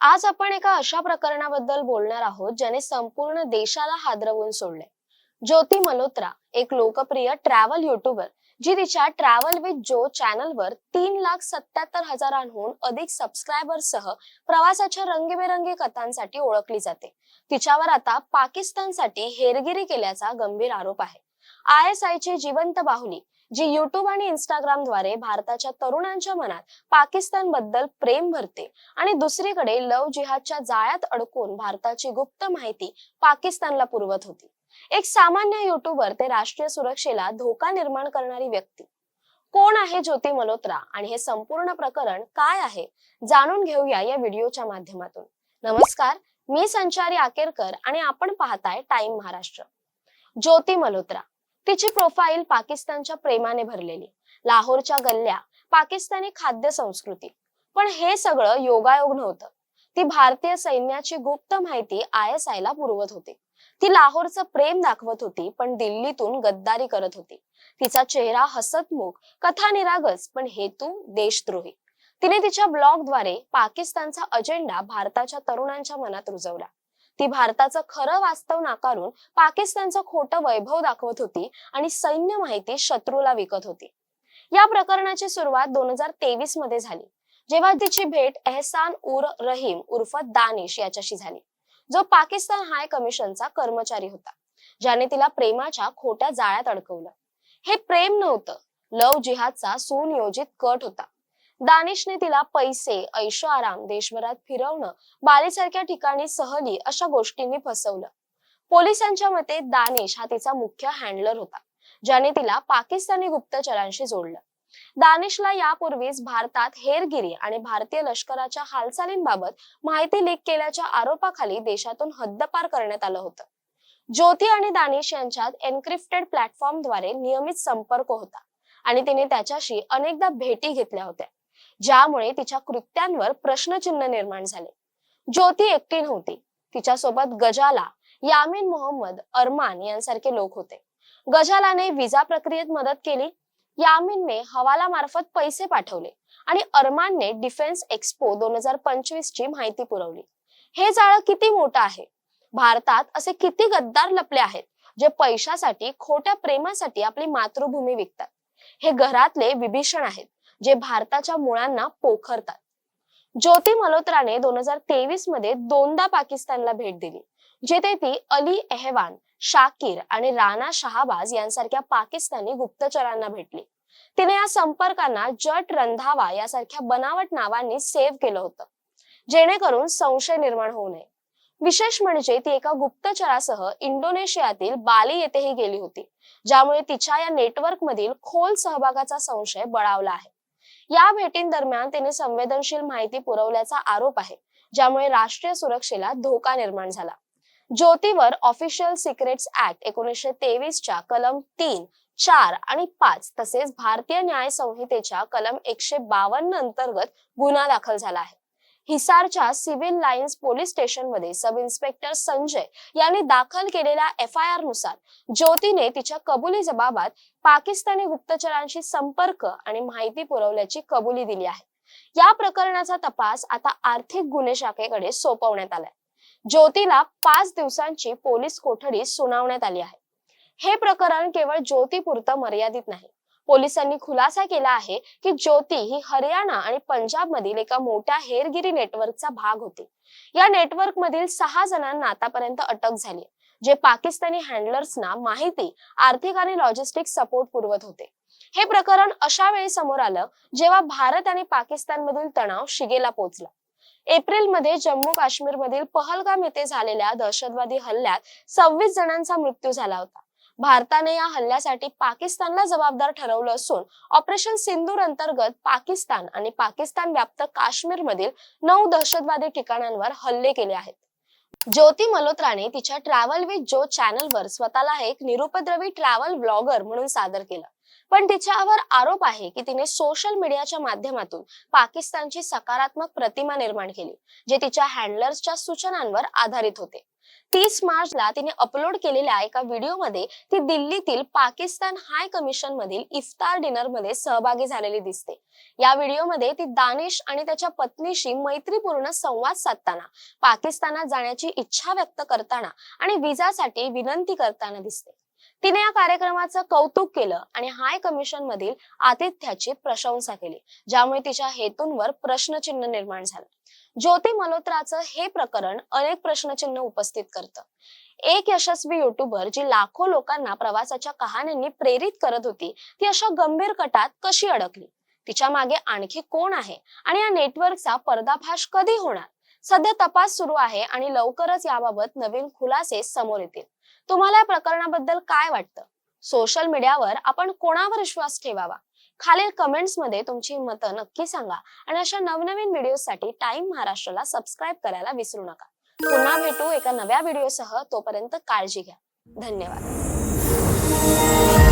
आज आपण एका अशा प्रकरणाबद्दल बोलणार आहोत ज्याने संपूर्ण देशाला हादरवून सोडले. ज्योती मल्होत्रा एक लोकप्रिय ट्रॅव्हल युट्यूबर जी तिच्या ट्रॅव्हल विथ जो चॅनलवर तीन लाख सत्याहत्तर हजारांहून अधिक सबस्क्रायबरसह प्रवासाच्या रंगीबेरंगी कथांसाठी ओळखली जाते. तिच्यावर आता पाकिस्तानसाठी हेरगिरी केल्याचा गंभीर आरोप आहे. आय एस आयची जिवंत बाहुली जी युट्यूब आणि इंस्टाग्रामद्वारे भारताच्या तरुणांच्या मनात पाकिस्तानबद्दल प्रेम भरते. आणि दुसरीकडे लव जिहादच्या जाळ्यात अडकून भारताची गुप्त माहिती पाकिस्तानला पुरवत होती. एक सामान्य युट्यूबर ते राष्ट्रीय सुरक्षेला धोका निर्माण करणारी व्यक्ती. कोण आहे ज्योती मल्होत्रा आणि हे संपूर्ण प्रकरण काय आहे? जाणून घेऊया या व्हिडिओच्या माध्यमातून. नमस्कार मी संचारी आकेरकर आणि आपण पाहताय टाइम महाराष्ट्र. ज्योती मल्होत्रा तिची प्रोफाईल पाकिस्तानच्या प्रेमाने भरलेली. लाहोरच्या गल्ल्या पाकिस्तानी खाद्य संस्कृती पण हे सगळं योगायोग नव्हतं ती भारतीय सैन्याची गुप्त माहिती आय एस आय ला पुरवत होती. ती लाहोरचं प्रेम दाखवत होती पण दिल्लीतून गद्दारी करत होती. तिचा चेहरा हसतमुख कथा निरागस पण हेतू देशद्रोही. तिने तिच्या ब्लॉगद्वारे पाकिस्तानचा अजेंडा भारताच्या तरुणांच्या मनात रुजवला. ती भारताचं खरं वास्तव नाकारून पाकिस्तानचं खोटं वैभव दाखवत होती आणि सैन्य माहिती शत्रूला विकत होती. या प्रकरणाची सुरुवात दोन हजार तेवीसमध्ये झाली जेव्हा तिची भेट एहसान उर रहीम उर्फ दानिश याच्याशी झाली जो पाकिस्तान हाय कमिशनचा कर्मचारी होता ज्याने तिला प्रेमाच्या खोट्या जाळ्यात अडकवलं. हे प्रेम नव्हतं लव जिहादचा सुनियोजित कट होता. दानिशने तिला पैसे ऐशो आराम देशभरात फिरवणं बालीसारख्या ठिकाणी सहली अशा गोष्टींनी फसवलं. पोलिसांच्या मते दानिश हा तिचा मुख्य हँडलर होता ज्याने तिला पाकिस्तानी गुप्तचरांशी जोडलं. दानिशला यापूर्वीच भारतात हेरगिरी आणि भारतीय लष्कराच्या हालचालींबाबत माहिती लीक केल्याच्या आरोपाखाली देशातून हद्दपार करण्यात आलं होतं. ज्योती आणि दानिश यांच्यात एनक्रिप्टेड प्लॅटफॉर्मद्वारे नियमित संपर्क होता आणि तिने त्याच्याशी अनेकदा भेटी घेतल्या होत्या. ज्यामुळे तिच्या कृत्यांवर प्रश्नचिन्ह निर्माण झाले. ज्योती एकटी नव्हती. तिच्यासोबत गजाला यामिन मोहम्मद अरमान यांसारखे लोक होते. गजालाने विजा प्रक्रियेत मदत केली. यामिनने हवाला मार्फत पैसे पाठवले आणि अरमानने डिफेन्स एक्सपो दोन हजार पंचवीस ची माहिती पुरवली. हे जाळं किती मोठं आहे? भारतात असे किती गद्दार लपले आहेत जे पैशासाठी खोट्या प्रेमासाठी आपली मातृभूमी विकतात? हे घरातले विभीषण आहेत. जे भारताच्या मुळांना पोखरतात. ज्योती मल्होत्राने दोन हजार तेवीसमध्ये दोनदा पाकिस्तानला भेट दिली जिथे ती अली एहवान शाकीर आणि राणा शहाबाज यांसारख्या पाकिस्तानी गुप्तचरांना भेटली. तिने या संपर्कांना जट रंधावा यासारख्या बनावट नावांनी सेव्ह केलं होतं जेणेकरून संशय निर्माण होऊ नये. विशेष म्हणजे ती एका गुप्तचरासह इंडोनेशियातील बाली येथेही गेली होती ज्यामुळे तिच्या या नेटवर्क मधील खोल सहभागाचा संशय बळावला आहे. या भेटींदरम्यान तिने संवेदनशील माहिती पुरवल्याचा आरोप आहे ज्यामुळे राष्ट्रीय सुरक्षेला धोका निर्माण झाला. ज्योतीवर ऑफिशियल सिक्रेट्स ऍक्ट एकोणीसशे तेवीसच्या कलम तीन चार आणि पाच तसेच भारतीय न्याय संहितेच्या कलम एकशे बावन्न अंतर्गत गुन्हा दाखल झाला आहे. हिसारच्या सिव्हिल लाईन्स पोलीस स्टेशनमध्ये सब इन्स्पेक्टर संजय यांनी दाखल केलेल्या एफ आय आरनुसार ज्योतीने तिच्या कबुली जबाबात पाकिस्तानी गुप्तचरांशी संपर्क आणि माहिती पुरवल्याची कबुली दिली आहे. या प्रकरणाचा तपास आता आर्थिक गुन्हे शाखेकडे सोपवण्यात आलाय. ज्योतीला पाच दिवसांची पोलीस कोठडी सुनावण्यात आली आहे. हे प्रकरण केवळ ज्योतीपुरतं मर्यादित नाही पोलिसांनी खुलासा केला आहे की ज्योती ही हरियाणा आणि पंजाब मधील एका मोठ्या हेरगिरी नेटवर्कचा भाग होती. या नेटवर्क मधील सहा जणांना आतापर्यंत अटक झाली जे पाकिस्तानी हँडलर्सना माहिती आर्थिक आणि लॉजिस्टिक सपोर्ट पुरवत होते. हे प्रकरण अशा वेळी समोर आलं जेव्हा भारत आणि पाकिस्तान मधील तणाव शिगेला पोहोचला एप्रिलमध्ये जम्मू काश्मीर मधील पहलगाम येथे झालेल्या दहशतवादी हल्ल्यात सव्वीस जणांचा मृत्यू झाला होता. भारताने या हल्ल्यासाठी पाकिस्तानला जबाबदार ठरवलं असून ऑपरेशन सिंदूर अंतर्गत पाकिस्तान आणि पाकिस्तान व्याप्त काश्मीर मधील नऊ दहशतवादी ठिकाणांवर हल्ले केले आहेत. ज्योती मल्होत्राने तिच्या ट्रॅव्हल विथ जो चॅनलवर स्वतःला एक निरुपद्रवी ट्रॅव्हल ब्लॉगर म्हणून सादर केलं. पण तिच्यावर आरोप आहे की तिने सोशल मीडियाच्या माध्यमातून पाकिस्तानची सकारात्मक प्रतिमा निर्माण केली जे तिच्या हँडलर्सच्या सूचनांवर आधारित होते. तीस मार्चला तिने अपलोड केलेल्या एका व्हिडिओमध्ये ती दिल्लीतील पाकिस्तान हाय कमिशन मधील इफ्तार डिनरमध्ये सहभागी झालेली दिसते. या व्हिडिओमध्ये ती दानिश आणि त्याच्या पत्नीशी मैत्रीपूर्ण संवाद साधताना पाकिस्तानात जाण्याची इच्छा व्यक्त करताना आणि विजासाठी विनंती करताना दिसते. तिने या कार्यक्रमाचं कौतुक केलं आणि हाय कमिशन मधील आतिथ्याची प्रशंसा केली ज्यामुळे तिच्या हेतूंवर प्रश्नचिन्ह निर्माण झालं. ज्योती मल्होत्राचं हे प्रकरण अनेक प्रश्नचिन्ह उपस्थित करतं. एक यशस्वी युट्यूबर जी लाखो लोकांना प्रवासाच्या कहाण्यांनी प्रेरित करत होती ती अशा गंभीर कटात कशी अडकली? तिच्यामागे आणखी कोण आहे? आणि या नेटवर्कचा पर्दाफाश कधी होणार? सध्या तपास सुरू आहे आणि लवकरच याबाबत नवीन खुलासे समोर येतील. तुम्हाला या प्रकरणाबद्दल काय वाटतं? सोशल मीडियावर आपण कोणावर विश्वास ठेवावा? खालील कमेंट्समध्ये तुमची मतं नक्की सांगा आणि अशा नवनवीन व्हिडिओसाठी टाइम महाराष्ट्राला सबस्क्राईब करायला विसरू नका. पुन्हा भेटू एका नव्या व्हिडिओसह तोपर्यंत काळजी घ्या. धन्यवाद.